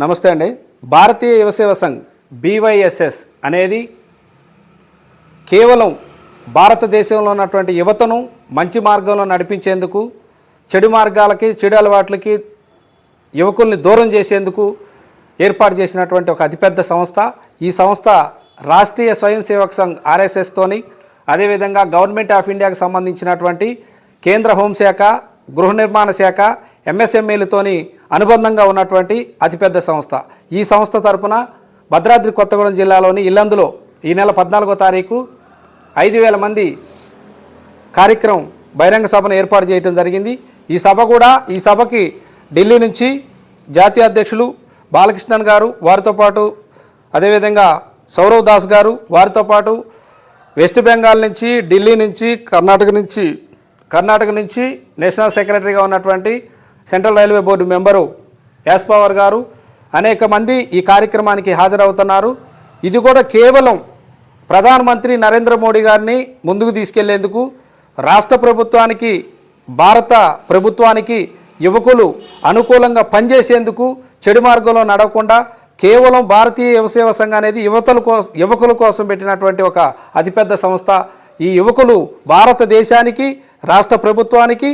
నమస్తే అండి. భారతీయ యువసేవ సంఘ్ బీవైఎస్ఎస్ అనేది కేవలం భారతదేశంలో ఉన్నటువంటి యువతను మంచి మార్గంలో నడిపించేందుకు చెడు మార్గాలకి చెడు అలవాట్లకి యువకుల్ని దూరం చేసేందుకు ఏర్పాటు చేసినటువంటి ఒక అతిపెద్ద సంస్థ. ఈ సంస్థ రాష్ట్రీయ స్వయం సేవక్ సంఘ్ ఆర్ఎస్ఎస్తోని అదేవిధంగా గవర్నమెంట్ ఆఫ్ ఇండియాకు సంబంధించినటువంటి కేంద్ర హోంశాఖ గృహ నిర్మాణ శాఖ ఎంఎస్ఎంఈలతోని అనుబంధంగా ఉన్నటువంటి అతిపెద్ద సంస్థ. ఈ సంస్థ తరపున భద్రాద్రి కొత్తగూడెం జిల్లాలోని ఇల్లందులో ఈ నెల పద్నాలుగో తారీఖు ఐదు వేల మంది కార్యక్రమం బహిరంగ సభను ఏర్పాటు చేయడం జరిగింది. ఈ సభ కూడా ఈ సభకి ఢిల్లీ నుంచి జాతీయ అధ్యక్షులు బాలకృష్ణన్ గారు వారితో పాటు అదేవిధంగా సౌరవ్ దాస్ గారు వారితో పాటు వెస్ట్ బెంగాల్ నుంచి ఢిల్లీ నుంచి కర్ణాటక నుంచి కర్ణాటక నుంచి నేషనల్ సెక్రటరీగా ఉన్నటువంటి సెంట్రల్ రైల్వే బోర్డు మెంబరు యాస్ పవర్ గారు అనేక మంది ఈ కార్యక్రమానికి హాజరవుతున్నారు. ఇది కూడా కేవలం ప్రధానమంత్రి నరేంద్ర మోడీ గారిని ముందుకు తీసుకెళ్ళేందుకు రాష్ట్ర ప్రభుత్వానికి భారత ప్రభుత్వానికి యువకులు అనుకూలంగా పనిచేసేందుకు చెడు మార్గంలో నడవకుండా కేవలం భారతీయ యువసేవ సంఘం అనేది యువతల కో యువకుల కోసం పెట్టినటువంటి ఒక అతిపెద్ద సంస్థ. ఈ యువకులు భారతదేశానికి రాష్ట్ర ప్రభుత్వానికి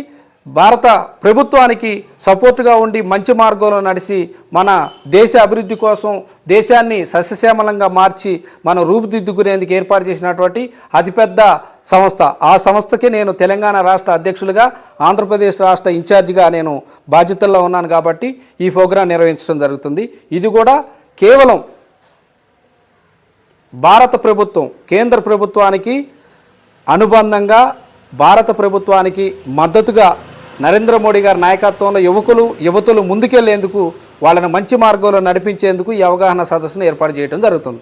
భారత ప్రభుత్వానికి సపోర్టుగా ఉండి మంచి మార్గంలో నడిచి మన దేశ అభివృద్ధి కోసం దేశాన్ని సస్యశ్యామలంగా మార్చి మనం రూపుదిద్దుకునేందుకు ఏర్పాటు చేసినటువంటి అతిపెద్ద సంస్థ. ఆ సంస్థకి నేను తెలంగాణ రాష్ట్ర అధ్యక్షులుగా ఆంధ్రప్రదేశ్ రాష్ట్ర ఇన్ఛార్జిగా నేను బాధ్యతల్లో ఉన్నాను కాబట్టి ఈ ప్రోగ్రాం నిర్వహించడం జరుగుతుంది. ఇది కూడా కేవలం భారత ప్రభుత్వం కేంద్ర ప్రభుత్వానికి అనుబంధంగా భారత ప్రభుత్వానికి మద్దతుగా నరేంద్ర మోడీ గారి నాయకత్వంలో యువకులు యువతులు ముందుకెళ్ళేందుకు వాళ్ళని మంచి మార్గంలో నడిపించేందుకు ఈ అవగాహన సదస్సును ఏర్పాటు చేయడం జరుగుతుంది.